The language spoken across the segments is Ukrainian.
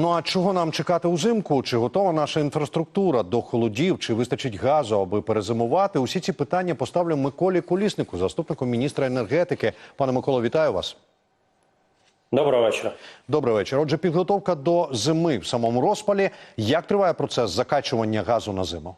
Ну а чого нам чекати узимку? Чи готова наша інфраструктура до холодів? Чи вистачить газу, аби перезимувати? Усі ці питання поставлю Миколі Коліснику, заступнику міністра енергетики. Пане Миколо, вітаю вас. Доброго вечора. Добрий вечір. Отже, підготовка до зими в самому розпалі. Як триває процес закачування газу на зиму?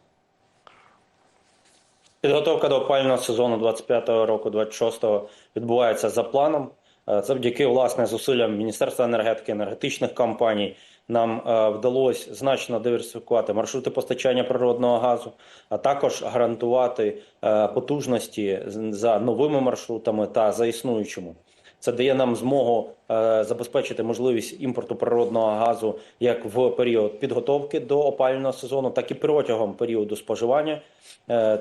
Підготовка до опалювального сезону 25-го року, 26-го відбувається за планом. Е, Завдяки власне зусиллям Міністерства енергетики, енергетичних компаній нам е, вдалося значно диверсифікувати маршрути постачання природного газу, а також гарантувати е, потужності за новими маршрутами та за існуючими. Це дає нам змогу е, забезпечити можливість імпорту природного газу як в період підготовки до опалювального сезону, так і протягом періоду споживання.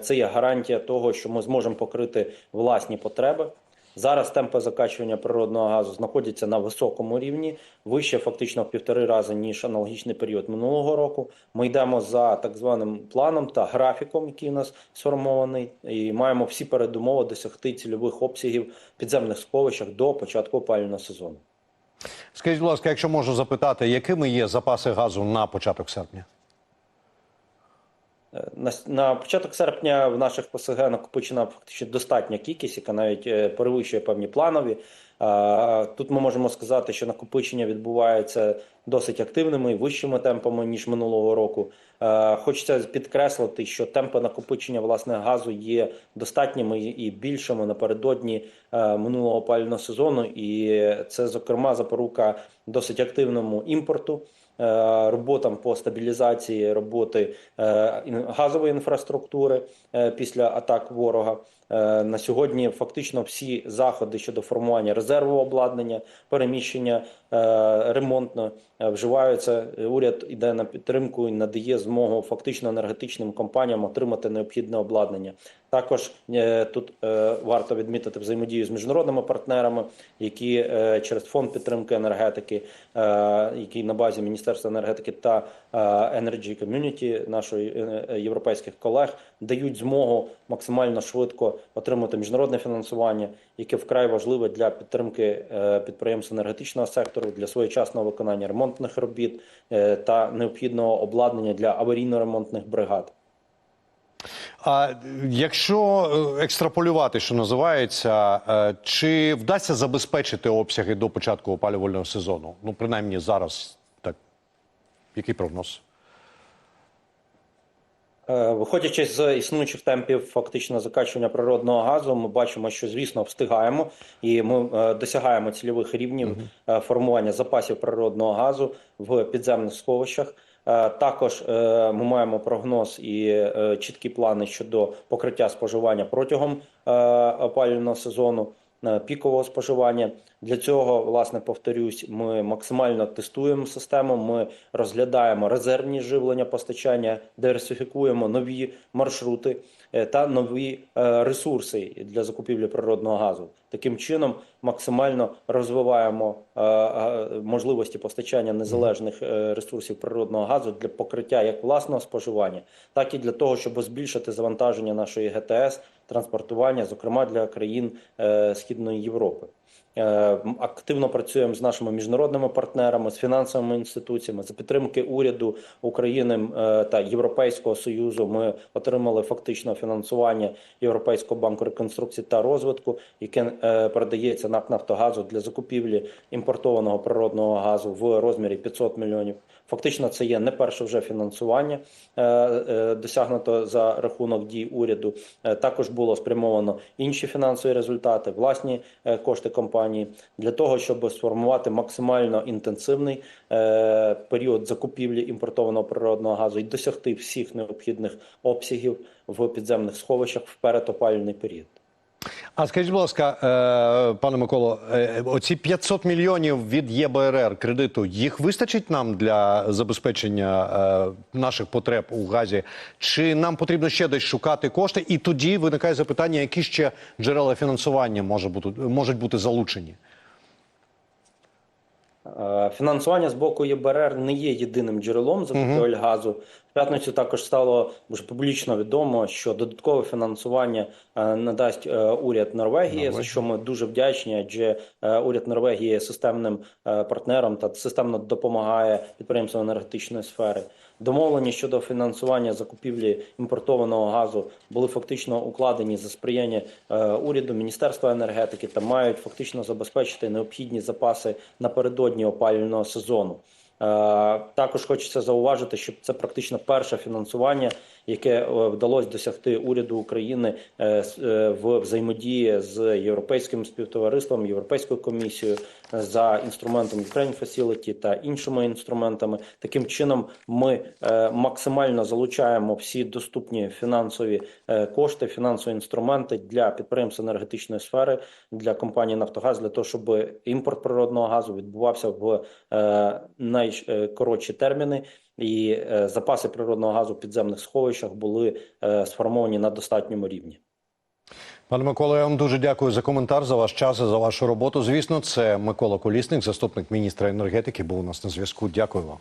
Це є гарантія того, що ми зможемо покрити власні потреби. Зараз темпи закачування природного газу знаходяться на високому рівні, вище фактично в півтори рази ніж аналогічний період минулого року. Ми йдемо за так званим планом та графіком, який у нас сформований, і маємо всі передумови досягти цільових обсягів підземних сховищах до початку опалювального сезону. Скажіть, будь ласка, якщо можу запитати, якими є запаси газу на початок серпня? Е, На, початок серпня в наших ПСГ накопичена фактично достатня кількість, яка навіть е, перевищує певні планові. Тут ми можемо сказати, що накопичення відбувається досить активними і вищими темпами ніж минулого року. Е, Хочеться підкреслити, що темпи накопичення власне газу є достатніми і більшими напередодні минулого опалювального сезону, і це зокрема запорука досить активному імпорту роботам по стабілізації роботи е, газової інфраструктури е, після атак ворога. Е, На сьогодні фактично всі заходи щодо формування резерву обладнання, переміщення е, ремонтно е, вживаються. Уряд іде на підтримку і надає змогу фактично енергетичним компаніям отримати необхідне обладнання. Також тут варто відмітити взаємодію з міжнародними партнерами, які через фонд підтримки енергетики, який на базі Міністерства енергетики та Energy Community, нашої європейських колег, дають змогу максимально швидко отримати міжнародне фінансування, яке вкрай важливе для підтримки е, підприємств енергетичного сектору, для своєчасного виконання ремонтних робіт е, та необхідного обладнання для аварійно-ремонтних бригад. А якщо е, екстраполювати, що називається, чи вдасться забезпечити обсяги до початку опалювального сезону? Ну, принаймні зараз так. Який прогноз? Е, Виходячи з існуючих темпів фактично закачування природного газу, ми бачимо, що звісно встигаємо, і ми е, досягаємо цільових рівнів е, формування запасів природного газу в підземних сховищах. Також ми маємо прогноз і чіткі плани щодо покриття споживання протягом опалювального сезону. Е, Пікового споживання для цього, власне, повторюсь, ми максимально тестуємо систему. Ми розглядаємо резервні живлення постачання, диверсифікуємо нові маршрути е, та нові е, ресурси для закупівлі природного газу. Таким чином максимально розвиваємо можливості постачання незалежних ресурсів природного газу для покриття як власного споживання, так і для того, щоб збільшити завантаження нашої ГТС транспортування, зокрема для країн е, Східної Європи. Е, Активно працюємо з нашими міжнародними партнерами, з фінансовими інституціями за підтримки уряду України е, та Європейського союзу. Ми отримали фактично фінансування Європейського банку реконструкції та розвитку, яке е, передається НАК Нафтогазу для закупівлі імпортованого природного газу в розмірі 500 мільйонів. Фактично, це є не перше вже фінансування досягнуто за рахунок дій уряду. Також було спрямовано інші фінансові результати, власні кошти компанії для того, щоб сформувати максимально інтенсивний е, період закупівлі імпортованого природного газу і досягти всіх необхідних обсягів в підземних сховищах в передопалювальний період. А скажіть, будь ласка, е, пане Миколо, е, оці 500 мільйонів від ЄБРР кредиту, їх вистачить нам для забезпечення е, наших потреб у газі? Чи нам потрібно ще десь шукати кошти? І тоді виникає запитання, які ще джерела фінансування може бути, можуть бути залучені? Фінансування з боку ЄБРР не є єдиним джерелом закупівель газу. П'ятницю також стало вже публічно відомо, що додаткове фінансування е, надасть е, уряд Норвегії, за що ми дуже вдячні, адже е, уряд Норвегії є системним партнером та системно допомагає підприємствам енергетичної сфери. Домовлені щодо фінансування закупівлі імпортованого газу були фактично укладені за сприяння уряду Міністерства енергетики та мають фактично забезпечити необхідні запаси напередодні опалювального сезону. Е, Також хочеться зауважити, що це практично перше фінансування, яке е, вдалося досягти уряду України е, в взаємодії з європейським співтовариством, європейською комісією за інструментом Ukraine Facility та іншими інструментами. Таким чином, ми е, максимально залучаємо всі доступні фінансові е, кошти, фінансові інструменти для підприємств енергетичної сфери, для компанії Нафтогаз, для того, щоб імпорт природного газу відбувався в е, найкоротші терміни, і запаси природного газу в підземних сховищах були сформовані на достатньому рівні. Пане Микола, я вам дуже дякую за коментар, за ваш час і за вашу роботу. Звісно, це Микола Колісник, заступник міністра енергетики, був у нас на зв'язку. Дякую вам.